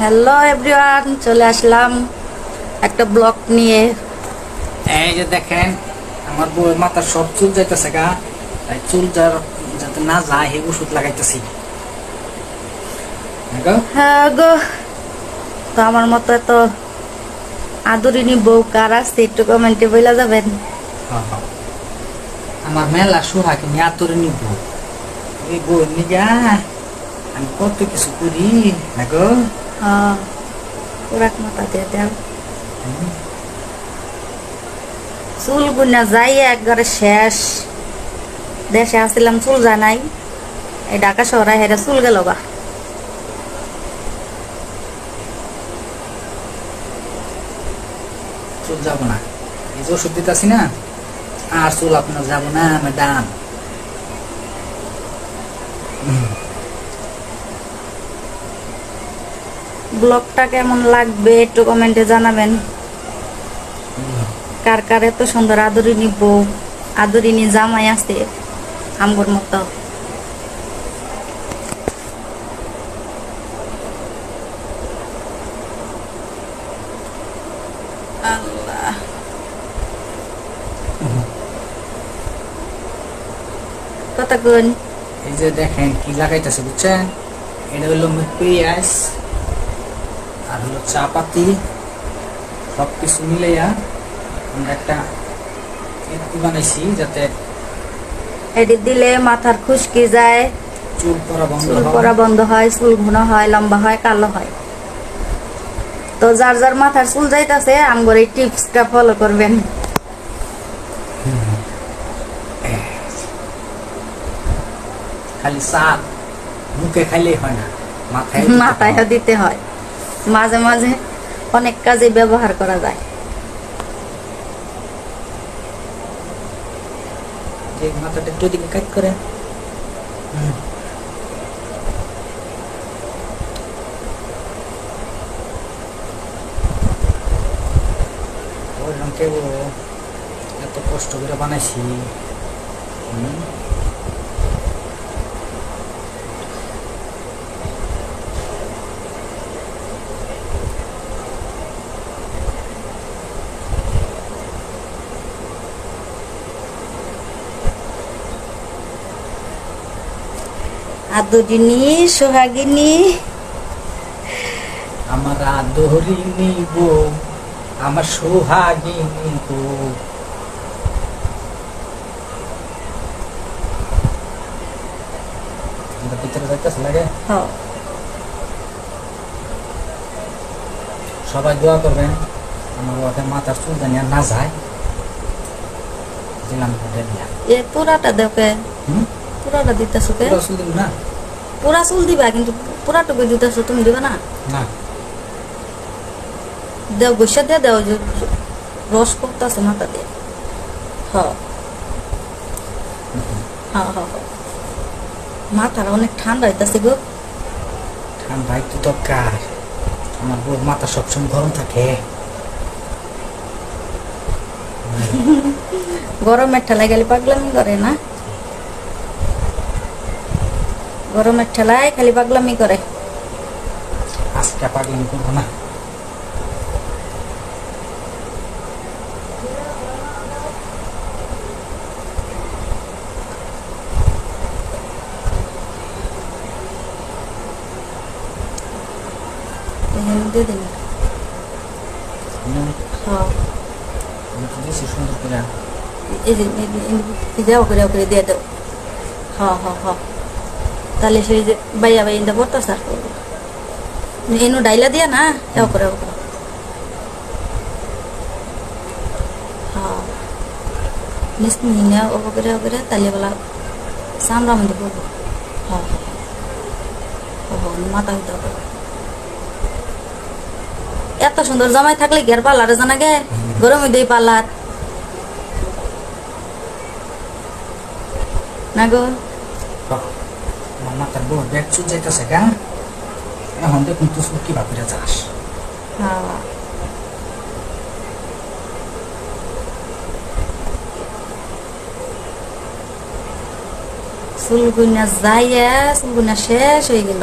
Hello everyone চলে আসলাম একটা blog নিয়ে। এই যে দেখেন আমার বউ মাথার সব চুল যাইতেছে গা। তাই চুল যার যাতে না যায় সেই ওষুধ লাগাইতেছি। দেখো, হ্যাঁ গো। তো আমার মতো এত আদরিনী বউ কার আছে একটু কমেন্টে বইলা যাবেন। হ্যাঁ, হ্যাঁ। আমার মেলা সোহাকে নিয়ে আতরে নিব এই বউ নিগা আমি কত কিছু করি দেখো পুরাক মাথা দিয়ে দেও চুল গুনা যাই একবারে শেষ। দেশে আসছিলাম, চুল জানাই। এই ঢাকা শহরে হেরে চুল গেল গা। চুল যাব না। এই যে ওষুধ না, আর চুল আপনার যাব না, ম্যাডাম। ব্লগটা কেমন লাগবে একটু কমেন্টে জানাবেন। কার কার এত সুন্দর আদরিনী বউ আদরিনী জামাই আছে, আমগর মতো। কোন এই যে দেখেন কি লাগাইতেছে, বুঝছেন? এটা হলো পেঁয়াজ। আর হলো চা পাতি সব কিছু মিলাইয়া আমরা একটা বানাইছি যাতে এটি দিলে মাথার খুশকি যায় চুল পরা বন্ধ চুল হয়। বন্ধ হয় চুল ঘন হয় লম্বা হয় কালো হয়। তো যার যার মাথার চুল যাইতাছে আমগর এই টিপসটা ফলো করবেন। খালি মুখে খাইলেই হয় না মাথায় মাথায়ও দিতে হয়। মাঝে মাঝে অনেক কাজে ব্যবহার করা যায়। মাথাটা কাট করে। এত কষ্ট করে বানাইছি। আদরিনী সোহাগিনী। আমার আদরিনী গো আমার সোহাগিনী গো। আমরা ভিতরে যাইতেছে লাগে হ সবাই দোয়া করবেন আমার বাবাকে মাথার চুল জানি আর না যায়। দিলাম এ পুরাটা দেখে। হুম? পুরাটা দিতেছো কে পুরো চুল দিব কিন্তু পুরাটুকু দিতেছো তুমি দিবা না? দেও দিয়ে দেও যে রস করতেছে মাথা দিয়ে। হ। মাথাটা অনেক ঠান্ডা হইতাছে গো। ঠান্ডা একটু দরকার। আমার বউর মাথা সবসময় গরম থাকে। গরমের ঠেলায় গেলে পাগলামি করে না? গরমের ঠেলায় খালি পাগলামি করে আজকে পাগলামি করব না দিয়ে দিন হ্যাঁ সুন্দর করে এই যে করে দিয়ে দাও হ্যাঁ হ্যাঁ হ্যাঁ তাহলে সেই বাইয়া বাই ইন্দা পড়তা স্যার এনু ডাইলা দিয়া না, এও করে এও করে। হ্যাঁ। নিস নিনা ও করে ও করে, তাহলে বলা সামরা মধ্যে পড়ব। হ্যাঁ। হ্যাঁ মাথা হইতে হবে। এত সুন্দর জামাই থাকলে কি আর পার্লারে জানা গে? গরম দেই পার্লার না গো? আমার মাথার বড় ব্যাগ চুল যাইতেছে, গা। এখন দেখুন তুই কি ভাবিরা যাস হ্যাঁ। চুলগুনা যাইয়া, চুলগুনা শেষ হয়ে গেল।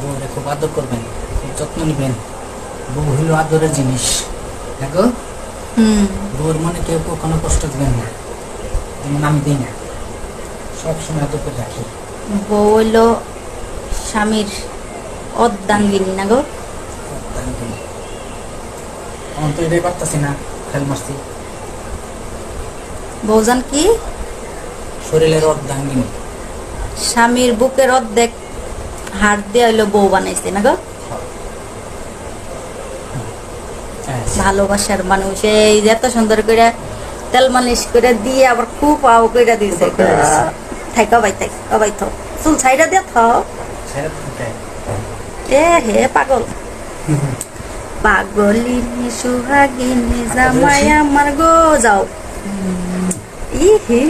বউরে খুব আদর করবেন খুব যত্ন নেবেন। বউ হইল আদরের জিনিস দেখো বউর মনে কেউ কখনো কষ্ট দিবেন না যেমন আমি দিই না। সবসময় আদর করে রাখি। বউ হইল স্বামীর অর্ধাঙ্গিনী না গো? তো এটাই পারতাছি না খেল মারছি। বউজান কি? শরীরের অর্ধাঙ্গিনী স্বামীর বুকের অর্ধেক হাড় দিয়ে হইল বউ বানাইছে না গো? হ্যাঁ, ভালোবাসার মানুষ এই এত সুন্দর করে তেল মালিশ করে দিয়ে আবার খুব আও করে দিয়েছে থাক ভাই থাক ভাই থ। চুল ছাইরা দিয়ে থ। এ হে পাগল। পাগলিনী সুহাগিনী জামাই আমার গো যাও। ইহি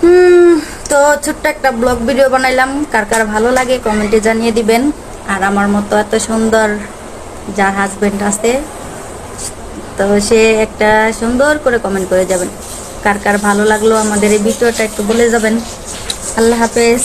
হুম। তো ছোট্ট একটা ব্লগ ভিডিও বানাইলাম। কার কার ভালো লাগে কমেন্টে জানিয়ে দিবেন। আর আমার মতো এত সুন্দর যার হাজবেন্ড আছে, তো সে একটা সুন্দর করে কমেন্ট করে যাবেন। কার কার ভালো লাগল আমাদের এই ভিডিওটা একটু বলে যাবেন। আল্লাহ হাফেজ।